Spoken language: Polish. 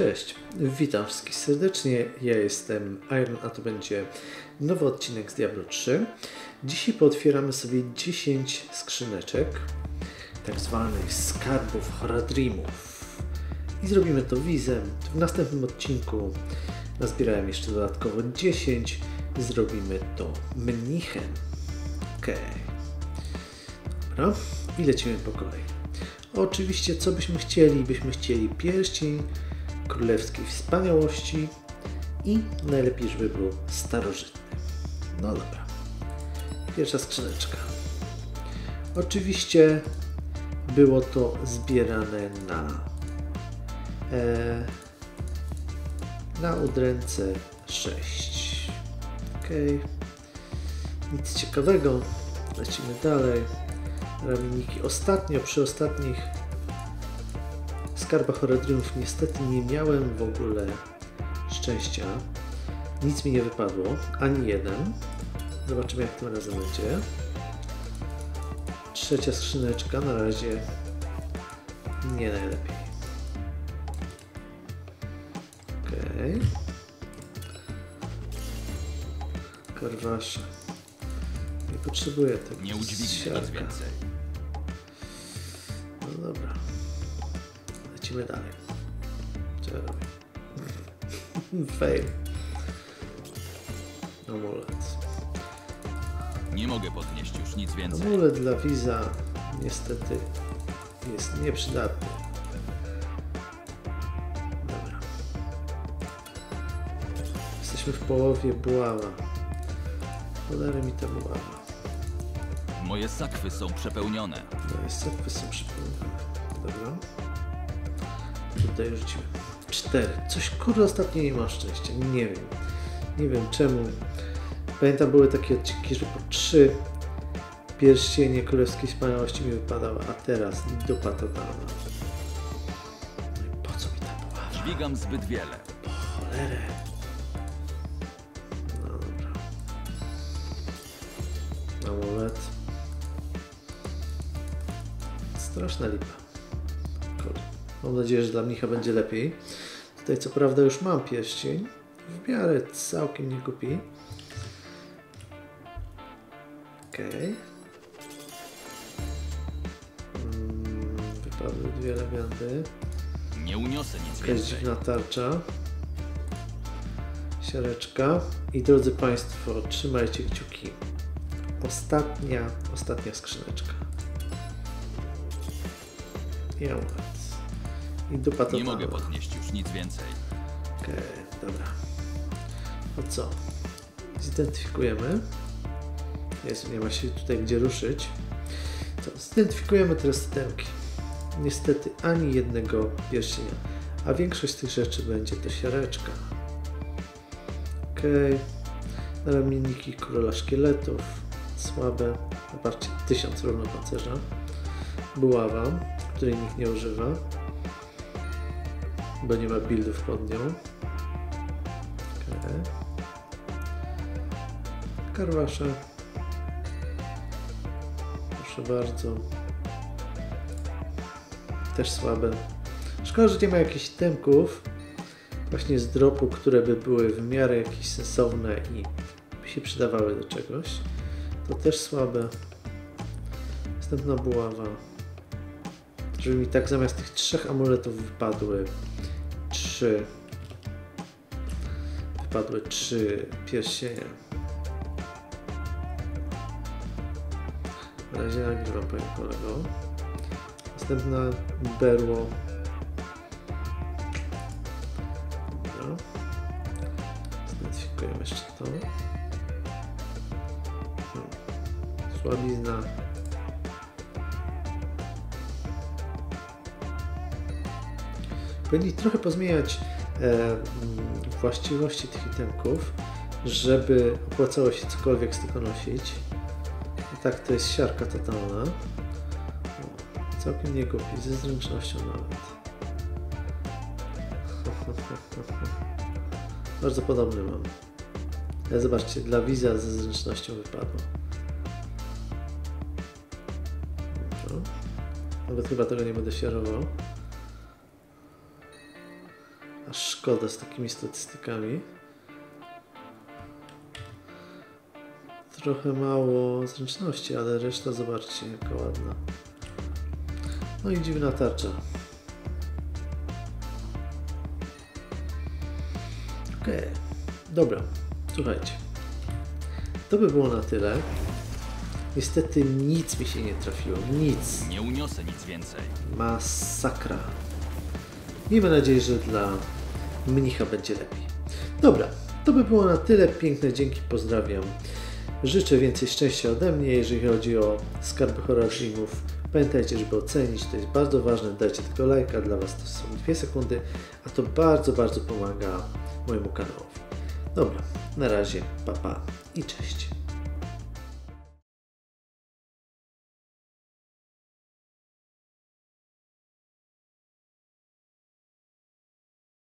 Cześć, witam wszystkich serdecznie. Ja jestem Iron, a to będzie nowy odcinek z Diablo 3. Dzisiaj pootwieramy sobie 10 skrzyneczek, tak zwanych skarbów Horadrimów. I zrobimy to wizem. W następnym odcinku nazbierałem jeszcze dodatkowo 10 i zrobimy to mnichem. Okej. Dobra, i lecimy po kolei. Oczywiście, co byśmy chcieli? Byśmy chcieli pierścień królewskiej wspaniałości i najlepiej, żeby był starożytny. No dobra. Pierwsza skrzyneczka. Oczywiście było to zbierane na e, na udręce 6. Ok. Nic ciekawego. Lecimy dalej. Ramienniki. Ostatnio, przy ostatnich skarbach Horadriumów niestety nie miałem w ogóle szczęścia. Nic mi nie wypadło, ani jeden. Zobaczymy jak tym razem będzie. Trzecia skrzyneczka, na razie nie najlepiej. Okej. Okay. Karwasze. Nie potrzebuję tego. Nie siarka. nic więcej. No dobra. Lecimy dalej. Fail. Amulet. Nie mogę podnieść już nic więcej. Amulet dla Wiza niestety jest nieprzydatny. Dobra. Jesteśmy w połowie buława. Cholery mi ta buława. Moje sakwy są przepełnione. Jest sakwy są przypomniane. Dobra. Tutaj rzuciłem. Cztery. Coś kurde ostatnio nie ma szczęścia. Nie wiem. Nie wiem czemu. Pamiętam były takie odcinki, że po trzy pierścienie królewskiej wspaniałości mi wypadały, a teraz dupa totalna. No i po co mi ta poława? Dźwigam zbyt wiele. Cholerę. No dobra. Amulet. Straszna lipa. Mam nadzieję, że dla mnicha będzie lepiej. Tutaj co prawda już mam pierścień. W miarę całkiem nie kupi. Okej. Mm, Wypadły dwie legendy. Nie uniosę nic Jakaś więcej. dziwna tarcza. Siareczka. I drodzy Państwo, trzymajcie kciuki. Ostatnia, ostatnia skrzyneczka. Amulet. I dupa Nie totalna. mogę podnieść już nic więcej. Okej, dobra. To co? Zidentyfikujemy. Jest, nie ma się tutaj gdzie ruszyć. To zidentyfikujemy teraz temki. Niestety ani jednego pierścienia, a większość tych rzeczy będzie to siareczka. Okej. Ramienniki króla szkieletów. Słabe. Zobaczcie, 1000 równopancerza. Buława, której nikt nie używa bo nie ma buildów pod nią. Okay. Karwasze. Proszę bardzo. Też słabe. Szkoda, że nie ma jakichś temków właśnie z dropu, które by były w miarę jakieś sensowne i by się przydawały do czegoś. To też słabe. Następna buława. Mi tak zamiast tych trzech amuletów wypadły trzy wypadły trzy pierścienie. Na razie nagrywam, panie kolego. Następna berło. Dobra. Zidentyfikujemy jeszcze to. Hmm. Słabizna. Powinni trochę pozmieniać e, mm, właściwości tych itemków, żeby opłacało się cokolwiek z tego nosić. I tak to jest siarka totalna. O, całkiem nie głupi, ze zręcznością nawet. Bardzo podobny mam. Ale zobaczcie, dla Wiza ze zręcznością wypadło. Nawet chyba tego nie będę siarował. Szkoda z takimi statystykami. Trochę mało zręczności, ale reszta zobaczcie jaka ładna. No i dziwna tarcza. Okej, dobra, słuchajcie. To by było na tyle. Niestety nic mi się nie trafiło, nic. Nie uniosę nic więcej. Masakra. Miejmy nadzieję, że dla mnicha będzie lepiej. Dobra, to by było na tyle. Piękne dzięki, pozdrawiam. Życzę więcej szczęścia ode mnie, jeżeli chodzi o skarby Horazimów. Pamiętajcie, żeby ocenić, to jest bardzo ważne. Dajcie tylko lajka, dla Was to są dwie sekundy, a to bardzo, bardzo pomaga mojemu kanałowi. Dobra, na razie, papa pa i cześć.